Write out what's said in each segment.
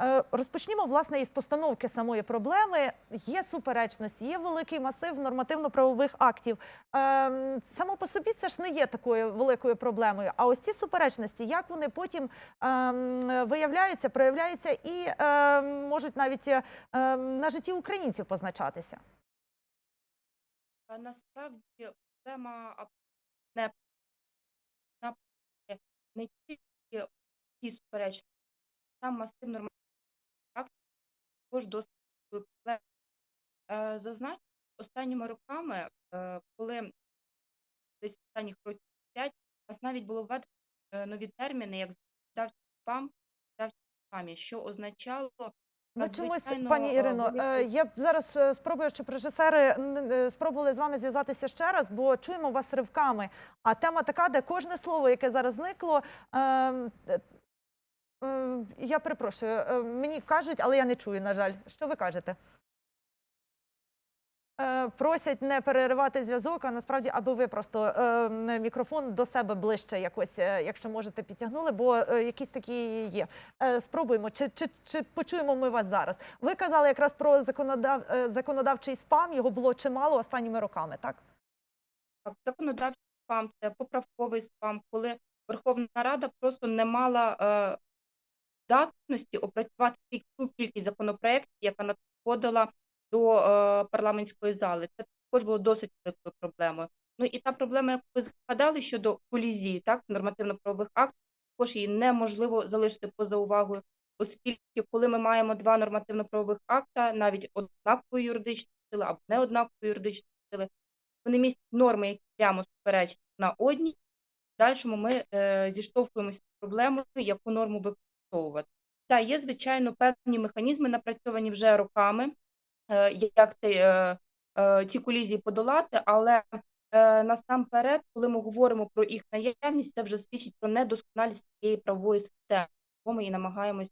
Е, Розпочнімо власне із постановки самої проблеми. Є суперечності, є великий масив нормативно-правових актів. Ем, Само по собі це ж не є такою великою проблемою. А ось ці суперечності, як вони потім ем, виявляються, проявляються і ем, можуть навіть на житті українців позначатися. Е, Насправді проблема не не тільки ті суперечності, там масив актів також досить. Е, Зазначу, останніми роками, е, коли десь останніх років 5, у нас навіть було введено е, нові терміни, як законодавчий спам, законодавчий спамі, що означало Ну, чомусь, пані е, Ірино, е, я зараз е, спробую, щоб режисери е, спробували з вами зв'язатися ще раз, бо чуємо вас ривками. А тема така, де кожне слово, яке зараз зникло. Е, Я перепрошую, е, мені кажуть, але я не чую, на жаль. Що ви кажете? Е, Просять не переривати зв'язок, а насправді, аби ви просто мікрофон до себе ближче якось, якщо можете, підтягнули, бо якісь такі є. Спробуємо, чи, чи, чи почуємо ми вас зараз. Ви казали якраз про законодав, законодавчий спам, його було чимало останніми роками, так? Так, законодавчий спам, це поправковий спам, коли Верховна Рада просто не мала здатності опрацювати ту кількість законопроєктів, яка надходила до е, парламентської зали. Це також було досить великою проблемою. Ну і та проблема, яку ви згадали щодо колізії, так, нормативно-правових актів, також її неможливо залишити поза увагою, оскільки коли ми маємо два нормативно-правових акта, навіть однакової юридичної сили або не однакової юридичної сили, вони містять норми, які прямо суперечать на одній. В дальшому ми е, зіштовхуємося з проблемою, яку норму використовувати. Та є, звичайно, певні механізми, напрацьовані вже роками, е, як е, е, ці колізії подолати, але насамперед, коли ми говоримо про їх наявність, це вже свідчить про недосконалість цієї правової системи, яку ми і намагаємось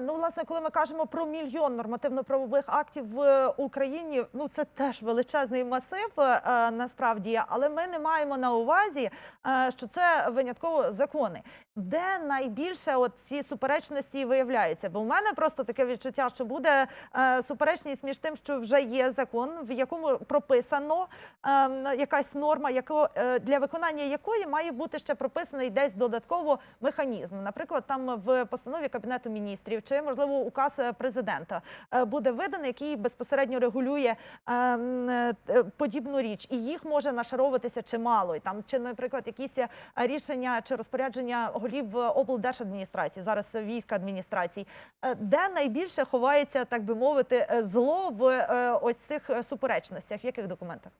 Ну, власне, коли ми кажемо про мільйон нормативно-правових актів в Україні, ну це теж величезний масив е, е, насправді, але ми не маємо на увазі, е, що це винятково закони. Де найбільше от ці суперечності виявляються? Бо в мене просто таке відчуття, що буде е, суперечність між тим, що вже є закон, в якому прописано е, якась норма, е, для виконання якої має бути ще прописаний десь додатково механізм. Наприклад, там в постанові Кабінету міністрів чи можливо указ е, президента е, буде виданий, який безпосередньо регулює е, м, е, подібну річ, і їх може нашаровуватися чимало. І там чи, наприклад, якісь рішення чи розпорядження голів облдержадміністрації, зараз військ адміністрацій, Е, де найбільше ховається, так би мовити, зло в ось цих суперечностях? В яких документах?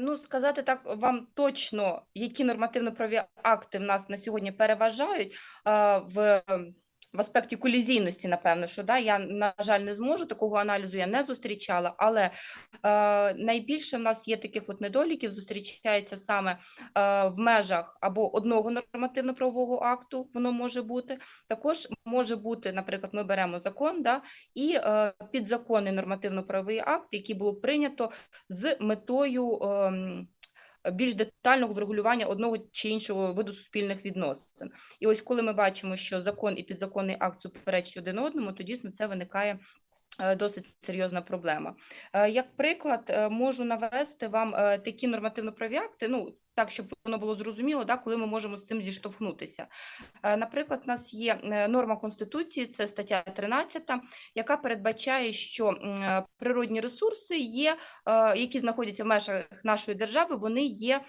Ну, сказати так вам точно, які нормативно-правові акти в нас на сьогодні переважають в, в аспекті колізійності, напевно, що да, я, на жаль, не зможу, такого аналізу я не зустрічала, але е, найбільше в нас є таких от недоліків, зустрічається саме е, в межах або одного нормативно-правового акту, воно може бути, також може бути, наприклад, ми беремо закон, да, і е, підзаконний нормативно-правовий акт, який було прийнято з метою ем, більш детального врегулювання одного чи іншого виду суспільних відносин. І ось коли ми бачимо, що закон і підзаконний акт суперечать один одному, то дійсно це виникає. е, Досить серйозна проблема. Е, Як приклад, е, можу навести вам такі нормативно-праві акти, ну так, щоб воно було зрозуміло, да, коли ми можемо з цим зіштовхнутися. Е, Наприклад, у нас є е, норма Конституції, це стаття 13, яка передбачає, що е, природні ресурси є які знаходяться в межах нашої держави, вони є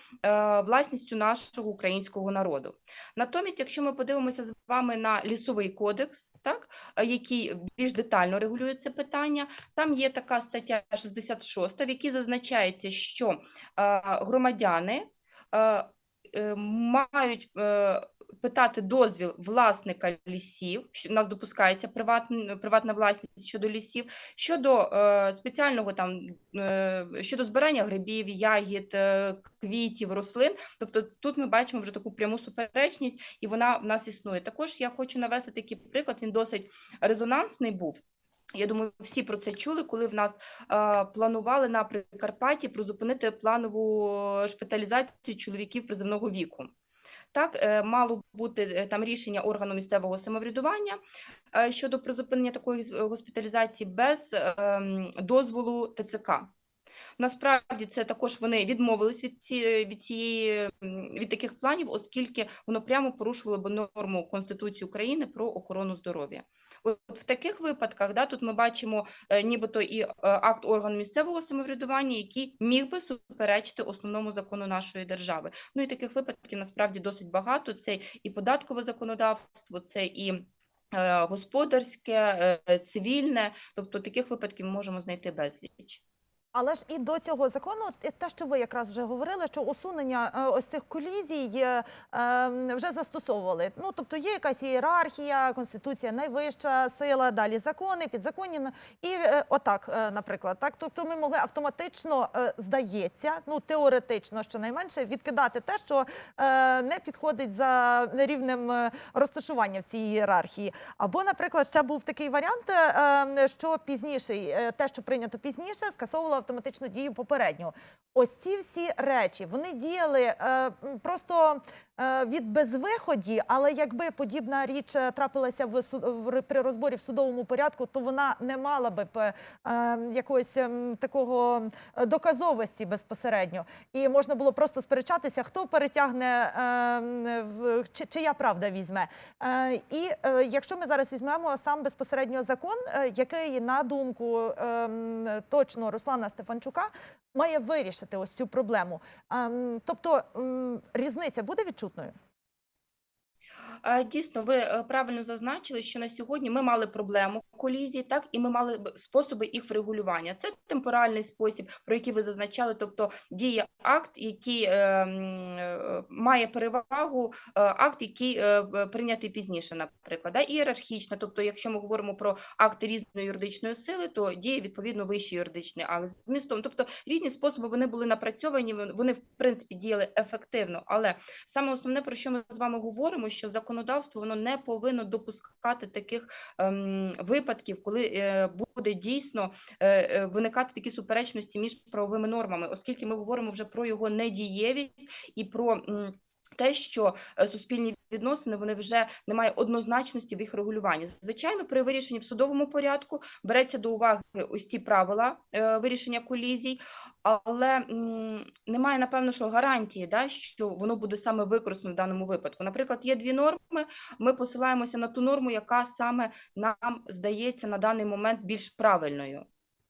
власністю нашого українського народу. Натомість, якщо ми подивимося з вами на лісовий кодекс, так який більш детально регулює це питання, там є така стаття 66, в якій зазначається, що громадяни мають е, питати дозвіл власника лісів, що в нас допускається приватна, приватна власність щодо лісів, щодо е, спеціального там е, щодо збирання грибів, ягід, е, квітів, рослин. Тобто тут ми бачимо вже таку пряму суперечність, і вона в нас існує. Також я хочу навести такий приклад. Він досить резонансний був. Я думаю, всі про це чули, коли в нас е, планували на Прикарпатті призупинити планову шпиталізацію чоловіків приземного віку. Так, е, мало бути е, там рішення органу місцевого самоврядування е, щодо призупинення такої з- госпіталізації без е, дозволу ТЦК. Насправді це також вони відмовились від ці, від цієї від таких планів, оскільки воно прямо порушувало б норму Конституції України про охорону здоров'я. От в таких випадках, да, тут ми бачимо е, нібито і е, акт органу місцевого самоврядування, який міг би суперечити основному закону нашої держави. Ну і таких випадків насправді досить багато. Це і податкове законодавство, це і е, господарське, цивільне. Тобто таких випадків ми можемо знайти безліч. Але ж і до цього закону, те, що ви якраз вже говорили, що усунення е, ось цих колізій е, е, вже застосовували. Ну тобто є якась ієрархія, конституція найвища сила, далі закони, підзаконні і е, отак, наприклад, так. Тобто ми могли автоматично здається, ну теоретично, щонайменше, відкидати те, що не підходить за рівнем розташування в цій ієрархії. Або, наприклад, ще був такий варіант, е, е, що пізніше, е, те, що прийнято пізніше, скасовувало автоматичну дію попереднього. Ось ці всі речі вони діяли е, просто від безвиході, але якби подібна річ е, трапилася в, в при розборі в судовому порядку, то вона не мала би е, якогось ем, такого е, доказовості безпосередньо. І можна було просто сперечатися, хто перетягне е, в чи, чия правда візьме. Е, і е, якщо ми зараз візьмемо сам безпосередньо закон, е, який на думку ем, точно Руслана Стефанчука має вирішити ось цю проблему. Ем, тобто різниця буде відчутною? Е, Дійсно, ви е, правильно зазначили, що на сьогодні ми мали проблему колізії, так і ми мали способи їх врегулювання. Це темпоральний спосіб, про який ви зазначали, тобто діє акт, який е, е, має перевагу, е, акт, який е, прийнятий пізніше, наприклад, да? ієрархічно. Тобто, якщо ми говоримо про акти різної юридичної сили, то діє відповідно вищий юридичний акт з змістом. Тобто різні способи вони були напрацьовані, вони в принципі діяли ефективно, але Саме основне, про що ми з вами говоримо, що законодавство воно не повинно допускати таких ем, випадків, коли е, буде дійсно е, е, виникати такі суперечності між правовими нормами, оскільки ми говоримо вже про його недієвість і про. м, те, що е, суспільні відносини вони вже немає однозначності в їх регулюванні. Звичайно, при вирішенні в судовому порядку береться до уваги ось ці правила е, вирішення колізій, але немає напевно, що гарантії, да, що воно буде саме використано в даному випадку. Наприклад, є дві норми. Ми посилаємося на ту норму, яка саме нам здається на даний момент більш правильною.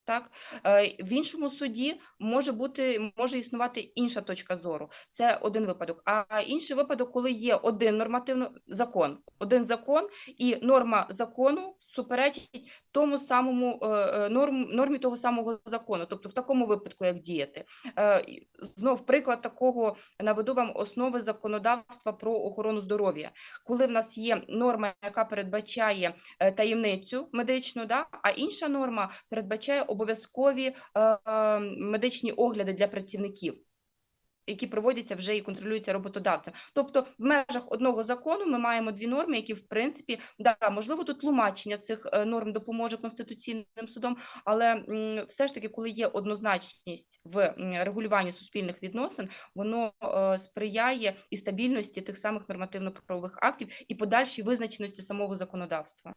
Так, Е, в іншому суді може бути може існувати інша точка зору. Це один випадок. А інший випадок, коли є один нормативний закон, один закон, і норма закону суперечить тому самому е, е, норм, нормі того самого закону. Тобто, в такому випадку, як діяти. Е, Знов приклад такого наведу вам основи законодавства про охорону здоров'я, коли в нас є норма, яка передбачає таємницю медичну, да, а інша норма передбачає обов'язкові медичні огляди для працівників. Які проводяться вже і контролюються роботодавцем. Тобто, в межах одного закону ми маємо дві норми, які в принципі да можливо тут тлумачення цих е, норм допоможе конституційним судом, але все ж таки, коли є однозначність в регулюванні суспільних відносин, воно е, сприяє і стабільності тих самих нормативно-правових актів і подальшій визначеності самого законодавства.